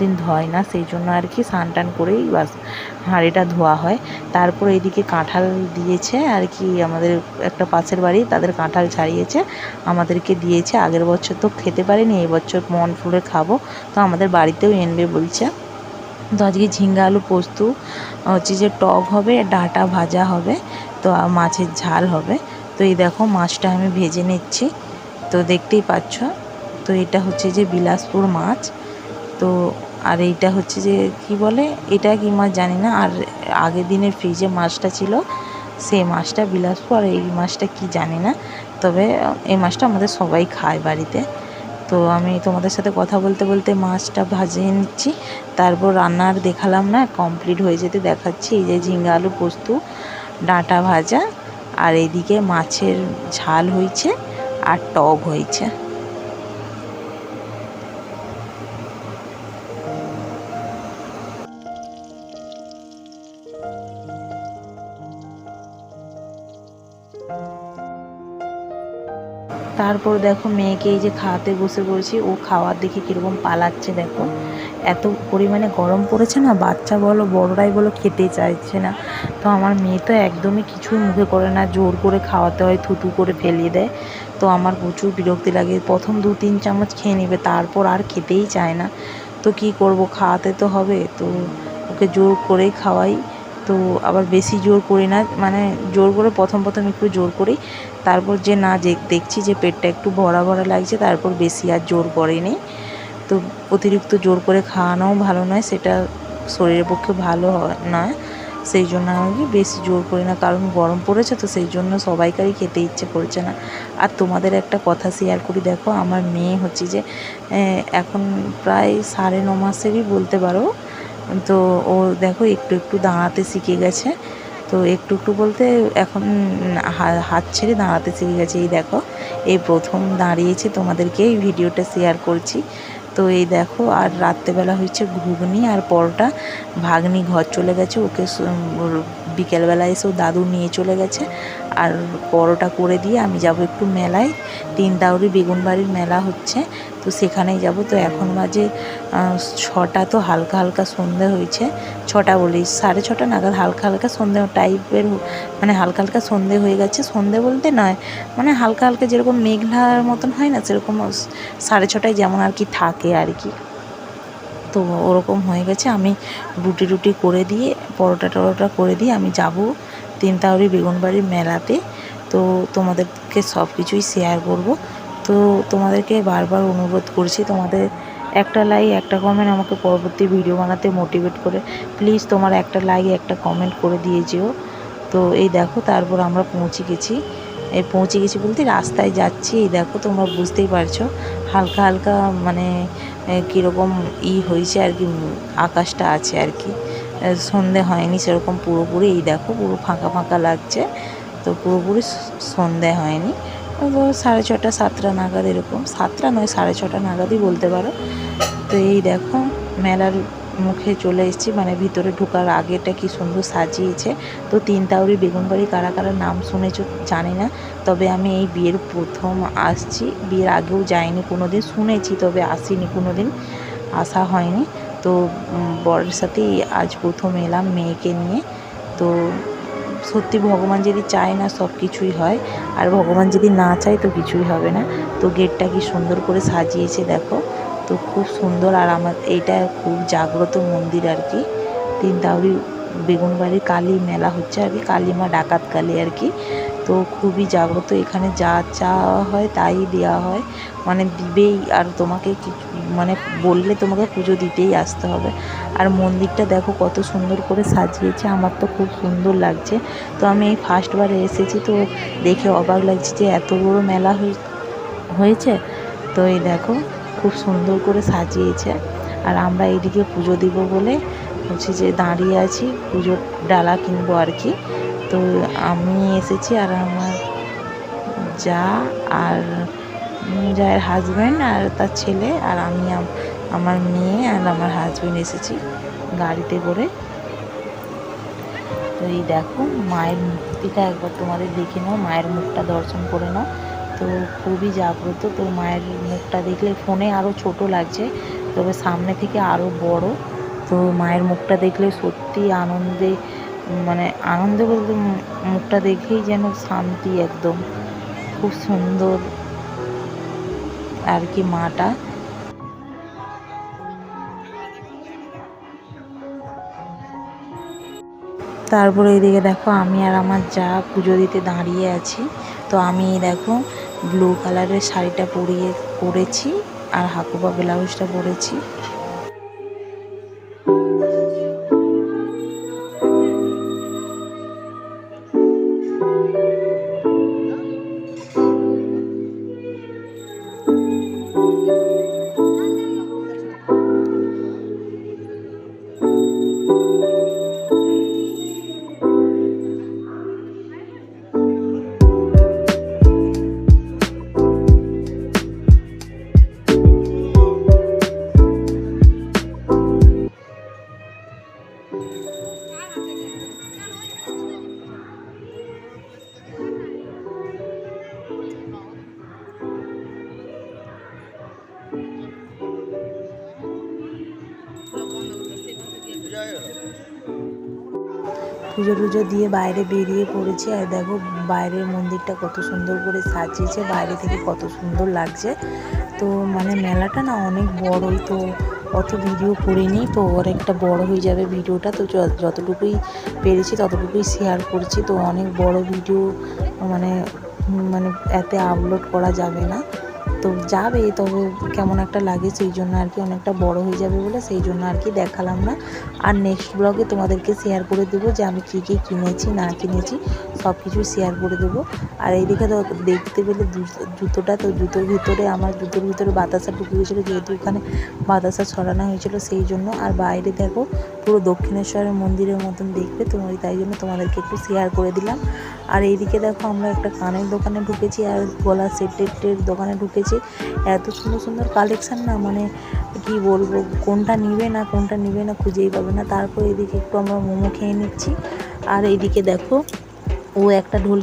দিন ধোয় না, সেই জন্য আর কি স্নান টান করেই বাস হাঁড়িটা ধোয়া হয়। তারপর এদিকে কাঁঠাল দিয়েছে, আর কি আমাদের একটা পাশের বাড়ি তাদের কাঁঠাল ছাড়িয়েছে, আমাদেরকে দিয়েছে। আগের বছর তো খেতে পারিনি, এই বছর মন ফুলে খাব, তো আমাদের বাড়িতেও এনবে বলছে। তো আজকে ঝিঙ্গা আলু পোস্ত, হচ্ছে যে টক হবে, ডাঁটা ভাজা হবে, তো মাছের ঝাল হবে। তো এই দেখো মাছটা আমি ভেজে নিচ্ছি, তো দেখতেই পাচ্ছ। তো এটা হচ্ছে যে বিলাসপুর মাছ, তো আর এইটা হচ্ছে যে, কি বলে? এটা কি মাছ জানি না। আর আগের দিনের ফ্রিজে মাছটা ছিল। সেই মাছটা বিলাসপুর আর এই মাছটা কি জানি না। তবে এই মাছটা আমাদের সবাই খায় বাড়িতে। তো আমি তোমাদের সাথে কথা বলতে বলতে মাছটা ভাজিয়ে নিচ্ছি। তারপর রান্নার দেখালাম না কমপ্লিট হয়ে যেতে দেখাচ্ছি। এই যে ঝিঙ্গা আলু পোস্ত, ডাঁটা ভাজা, আর এইদিকে মাছের ঝাল হয়েছে, আর টক হয়েছে। তারপর দেখো মেয়েকে এই যে খাওয়াতে বসে পড়েছি, ও খাওয়ার দেখে কীরকম পালাচ্ছে দেখো। এত পরিমাণে গরম পড়েছে না, বাচ্চা বলো, বড়রাই বলো, খেতে চাইছে না। তো আমার মেয়ে তো একদমই কিছুই মুখে করে না, জোর করে খাওয়াতে হয়, থুতু করে ফেলিয়ে দেয়। তো আমার প্রচুর বিরক্তি লাগে, প্রথম দু তিন চামচ খেয়ে নেবে, তারপর আর খেতেই চায় না। তো কি করব, খাওয়াতে তো হবে, তো ওকে জোর করেই খাওয়াই। তো আবার বেশি জোর করি না মানে জোর করে প্রথম প্রথম একটু জোর করি। তারপর যে না দেখছি যে পেটটা একটু ভরা ভরা লাগছে, তারপর বেশি আর জোর করেনি। তো অতিরিক্ত জোর করে খাওয়ানোও ভালো নয়, সেটা শরীরের পক্ষে ভালো হয় নয়। সেই জন্য আমি বেশি জোর করি না, কারণ গরম পড়েছে তো সেই জন্য সবাইকারই খেতে ইচ্ছে করছে না। আর তোমাদের একটা কথা শেয়ার করি, দেখো আমার মেয়ে হচ্ছে যে এখন প্রায় সাড়ে ন মাসেরই বলতে পারো তো ও দেখো একটু একটু দাঁড়াতে শিখে গেছে। তো একটু একটু বলতে এখন হাত ছেড়ে দাঁড়াতে শিখে গেছে। এই দেখো, এই প্রথম দাঁড়িয়েছে তোমাদেরকে এই ভিডিওটা শেয়ার করছি। তো এই দেখো, আর রাত্রেবেলা হয়েছে ঘুগনি আর পরোটা। ভাগ্নি ঘর চলে গেছে, ওকে বিকেলবেলা এসেও দাদু নিয়ে চলে গেছে। আর পরোটা করে দিয়ে আমি যাব একটু মেলায়। তিন দাউরি বেগুন বাড়ির মেলা হচ্ছে, তো সেখানেই যাব। তো এখন বাজে ছটা তো হালকা হালকা সন্ধে হয়েছে। ছটা বলি সাড়ে ছটা নাগাদ হালকা হালকা সন্ধে টাইপের মানে হালকা হালকা সন্ধে হয়ে গেছে। সন্ধে বলতে নয় মানে হালকা হালকা যেরকম মেঘলার মতন হয় না, সেরকম সাড়ে ছটায় যেমন আর কি থাকে আর কি। তো ওরকম হয়ে গেছে। আমি রুটি রুটি করে দিয়ে, পরোটা টরোটা করে দিয়ে আমি যাব। তিনতাউরি বেগুনবাড়ির মেলাতে। তো তোমাদেরকে সব কিছুই শেয়ার করব। তো তোমাদেরকে বারবার অনুরোধ করছি, তোমাদের একটা লাইক একটা কমেন্ট আমাকে পরবর্তী ভিডিও বানাতে মোটিভেট করে। প্লিজ তোমার একটা লাইক একটা কমেন্ট করে দিয়ে যেও। তো এই দেখো, তারপর আমরা পৌঁছে গেছি। এই পৌঁছে গেছি বলতে রাস্তায় যাচ্ছি। এই দেখো, তোমরা বুঝতেই পারছ হালকা হালকা মানে কীরকম ই হয়েছে আর কি আকাশটা আছে আর কি। সন্ধে হয়নি, সেরকম পুরোপুরি এই দেখো, পুরো ফাঁকা ফাঁকা লাগছে। তো পুরোপুরি সন্ধে হয়নি। সাড়ে ছটা, সাতটা নাগাদ এরকম। সাতটা নয়, সাড়ে ছটা নাগাদই বলতে পারো। তো এই দেখো, মেলার মুখে চলে এসেছি। মানে ভিতরে ঢোকার আগেটা কি সুন্দর সাজিয়েছে। তো তিন তাউরি বেগুনবাড়ি কারা কারা নাম শুনেছো জানি না। তবে আমি এই বিয়ের প্রথম আসছি। বিয়ের আগেও যাইনি কোনো দিন শুনেছি, তবে আসিনি কোনো দিন আসা হয়নি। তো বরের সাথেই আজ প্রথম এলাম মেয়েকে নিয়ে। তো, সত্যি ভগবান যদি চায় না সব কিছুই হয়, আর ভগবান যদি না চায় তো কিছুই হবে না। তো গেটটা কি সুন্দর করে সাজিয়েছে দেখো। তো খুব সুন্দর আর আমার এইটা খুব জাগ্রত মন্দির আর কি। তিন তাউরি বেগুনবাড়ির কালী মেলা হচ্ছে আর কি, কালী মা ডাকাত কালী আর কি। তো খুবই জাগ্রত এখানে যা চাওয়া হয় তাই দেওয়া হয়। মানে দিবেই আর তোমাকে মানে বললে তোমাকে পুজো দিতেই আসতে হবে। আর মন্দিরটা দেখো কত সুন্দর করে সাজিয়েছে, আমার তো খুব সুন্দর লাগছে। তো আমি এই ফার্স্টবারে এসেছি তো দেখে অবাক লাগছে যে এত বড় মেলা হয়েছে। তো এই দেখো খুব সুন্দর করে সাজিয়েছে। আর আমরা এইদিকে পুজো দিব বলে হচ্ছে যে দাঁড়িয়ে আছি, পুজোর ডালা কিনবো আর কি। তো আমি এসেছি আর আমার যা আর যার হাজব্যান্ড আর তার ছেলে আর আমি আমার মেয়ে আর আমার হাজব্যান্ড এসেছি গাড়িতে করে। তো এই দেখো মায়ের মূর্তিটা একবার তোমাদের দেখে নাও, মায়ের মুখটা দর্শন করে নাও। তো খুবই জাগ্রত, তো মায়ের মুখটা দেখলে ফোনে আরও ছোট লাগছে, তবে সামনে থেকে আরও বড়। তো মায়ের মুখটা দেখলে সত্যি আনন্দে মানে আনন্দ বলতে মুখটা দেখেই যেন শান্তি একদম। খুব সুন্দর আর কি মাটা। তারপরে এদিকে দেখো আমি আর আমার যা পুজো দিতে দাঁড়িয়ে আছি, তো আমি দেখো ব্লু কালারের শাড়িটা পরিয়ে, পরেছি আর হাকুবা ব্লাউজটা পরেছি। পুজো টুজো দিয়ে বাইরে বেরিয়ে পড়েছি। আর দেখো, বাইরের মন্দিরটা কত সুন্দর করে সাজিয়েছে, বাইরে থেকে কত সুন্দর লাগছে। তো মানে মেলাটা না অনেক বড়ই তো অত ভিডিও করিনি তো অনেকটা বড় হয়ে যাবে ভিডিওটা। তো যতটুকুই পেরেছি ততটুকুই শেয়ার করছি। তো অনেক বড় ভিডিও মানে মানে এতে আপলোড করা যাবে না। তো যাবে তবে কেমন একটা লাগে সেই জন্য আর কি অনেকটা বড় হয়ে যাবে বলে সেই জন্য আর কি দেখালাম না। আর নেক্সট ব্লগে তোমাদেরকে শেয়ার করে দেবো যে আমি কী কী কিনেছি, না কিনেছি সব কিছু শেয়ার করে দেবো। আর এইদিকে তো দেখতে পেলে জুতোটা তো জুতোর ভিতরে, আমার জুতোর ভিতরে বাতাসা ঢুকে গেছিল, যেহেতু ওখানে বাতাসা ছড়ানো হয়েছিল সেই জন্য। আর বাইরে দেখো পুরো দক্ষিণেশ্বরের মন্দিরের মতন দেখবে তো, ওই তাই জন্য তোমাদেরকে একটু শেয়ার করে দিলাম। আর এইদিকে দেখো আমরা একটা কানের দোকানে ঢুকেছি আর গলা সেটের দোকানে ঢুকেছি। এত সুন্দর সুন্দর কালেকশান না মানে কি বলব, কোনটা নিবে না, কোনটা নিবে না খুঁজেই পাবে না। তারপর এদিকে একটু আমরা মোমো খেয়ে নিচ্ছি। আর এইদিকে দেখো, ও একটা ঢোল